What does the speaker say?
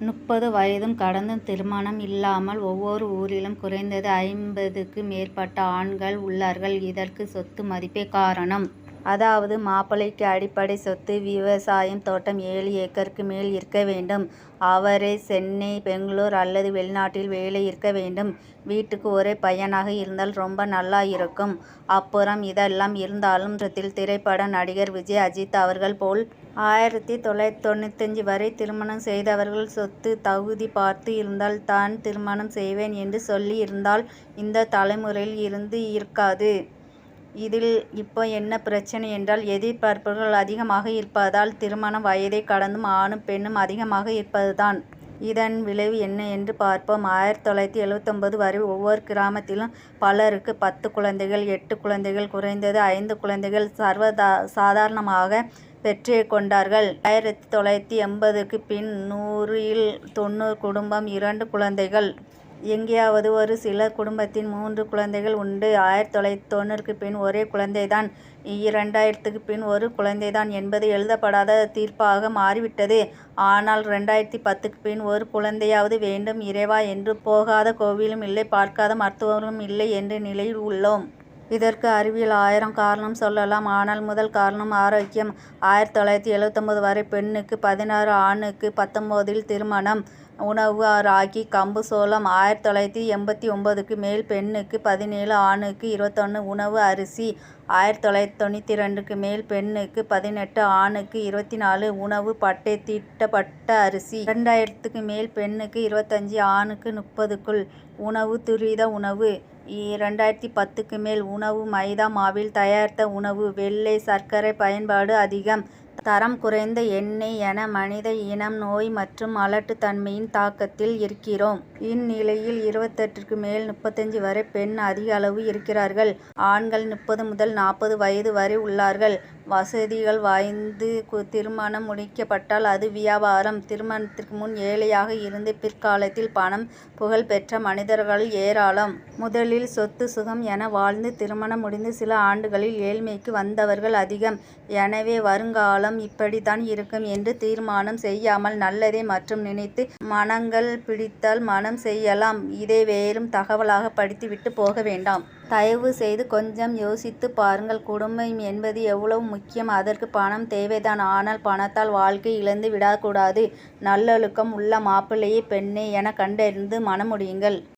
முப்பது வயதும் கடந்தும் திருமணம் இல்லாமல் ஒவ்வொரு ஊரிலும் குறைந்தது ஐம்பதுக்கு மேற்பட்ட ஆண்கள் உள்ளார்கள். இதற்கு சொத்து மதிப்பே காரணம். அதாவது மாப்பிள்ளைக்கு அடிப்படை சொத்து விவசாயம் தோட்டம் ஏழு ஏக்கருக்கு மேல் இருக்க வேண்டும். அவரே சென்னை பெங்களூர் அல்லது வெளிநாட்டில் வேலை இருக்க வேண்டும். வீட்டுக்கு ஒரே பையனாக இருந்தால் ரொம்ப நல்லா இருக்கும். அப்புறம் இதெல்லாம் இருந்தாலும் திரைப்பட நடிகர் விஜய் அஜித் அவர்கள் போல் ஆயிரத்தி தொள்ளாயிரத்தி தொண்ணூற்றஞ்சு வரை திருமணம் செய்தவர்கள் சொத்து தகுதி பார்த்து இருந்தால் தான் திருமணம் செய்வேன் என்று சொல்லி இருந்தால் இந்த தலைமுறையில் இருந்து இருக்காது. இதில் இப்போ என்ன பிரச்சனை என்றால் எதிர்பார்ப்புகள் அதிகமாக இருப்பதால் திருமண வயதை கடந்தும் ஆணும் பெண்ணும் அதிகமாக இருப்பதுதான் இதன் விளைவு என்ன என்று பார்ப்போம். ஆயிரத்தி தொள்ளாயிரத்தி எழுபத்தொம்பது வரை ஒவ்வொரு கிராமத்திலும் பலருக்கு பத்து குழந்தைகள் எட்டு குழந்தைகள் குறைந்தது ஐந்து குழந்தைகள் சர்வதா சாதாரணமாக பெற்றே கொண்டார்கள். ஆயிரத்தி தொள்ளாயிரத்தி எண்பதுக்கு பின் நூறில் தொண்ணூறு குடும்பம் இரண்டு குழந்தைகள். எங்கேயாவது ஒரு சில குடும்பத்தின் மூன்று குழந்தைகள் உண்டு. ஆயிரத்தி தொள்ளாயிரத்தி தொண்ணூறுக்கு பின் ஒரே குழந்தை தான் இரண்டாயிரத்துக்கு பின் ஒரு குழந்தை தான் என்பது எழுதப்படாத தீர்ப்பாக மாறிவிட்டது. ஆனால் ரெண்டாயிரத்தி பத்துக்கு பின் ஒரு குழந்தையாவது வேண்டும் இறைவா என்று போகாத கோவிலும் இல்லை பார்க்காத மருத்துவரும் இல்லை என்ற நிலையில் உள்ளோம். இதற்கு அறிவியல் ஆயிரம் காரணம் சொல்லலாம். ஆனால் முதல் காரணம் ஆரோக்கியம். ஆயிரத்தி தொள்ளாயிரத்தி எழுபத்தொன்பது வரை பெண்ணுக்கு பதினாறு ஆணுக்கு பத்தொம்போதில் திருமணம். உணவு ராகி கம்பு சோளம். ஆயிரத்தி தொள்ளாயிரத்தி எண்பத்தி ஒம்பதுக்கு மேல் பெண்ணுக்கு பதினேழு ஆணுக்கு இருபத்தொன்று உணவு அரிசி. ஆயிரத்தி தொள்ளாயிரத்தி தொண்ணூற்றி ரெண்டுக்கு மேல் பெண்ணுக்கு பதினெட்டு ஆணுக்கு இருபத்தி நாலு உணவு பட்டை தீட்டப்பட்ட அரிசி. இரண்டாயிரத்துக்கு மேல் பெண்ணுக்கு இருபத்தஞ்சு ஆணுக்கு முப்பதுக்குள் உணவு துரித உணவு. இரண்டாயிரத்தி பத்துக்கு மேல் உணவு மைதா மாவில் தயாரித்த உணவு. வெள்ளை சர்க்கரை பயன்பாடு அதிகம். தரம் குறைந்த எண்ணெய் என மனித இனம் நோய் மற்றும் அலட்டுத்தன்மையின் தாக்கத்தில் இருக்கிறோம். இந்நிலையில் இருபத்தெட்டுக்கு மேல் முப்பத்தஞ்சு வரை பெண் அதிக அளவு இருக்கிறார்கள். ஆண்கள் முப்பது முதல் நாற்பது வயது வரை உள்ளார்கள். வசதிகள் வாய்ந்து திருமணம் முடிக்கப்பட்டால் அது வியாபாரம். திருமணத்திற்கு முன் ஏழையாக இருந்து பிற்காலத்தில் பணம் புகழ் பெற்ற மனிதர்கள் ஏராளம். முதலில் சொத்து சுகம் என வாழ்ந்து திருமணம் முடிந்து சில ஆண்டுகளில் ஏழ்மைக்கு வந்தவர்கள் அதிகம். எனவே வருங்காலம் இப்படி இப்படித்தான் இருக்கும் என்று தீர்மானம் செய்யாமல் நல்லதை மற்றும் நினைத்து மனங்கள் பிடித்தால் மணம் செய்யலாம். இதை வேறும் தகவலாக படித்து விட்டு போக வேண்டாம். தயவு செய்து கொஞ்சம் யோசித்து பாருங்கள். குடும்பம் என்பது எவ்வளவு முக்கியம். அதற்கு பணம் தேவைதான் ஆனால் பணத்தால் வாழ்க்கை இழந்து விடக்கூடாது. நல்லொழுக்கம் உள்ள மாப்பிள்ளையே பெண்ணே என கண்டறிந்து மணமுடியுங்கள்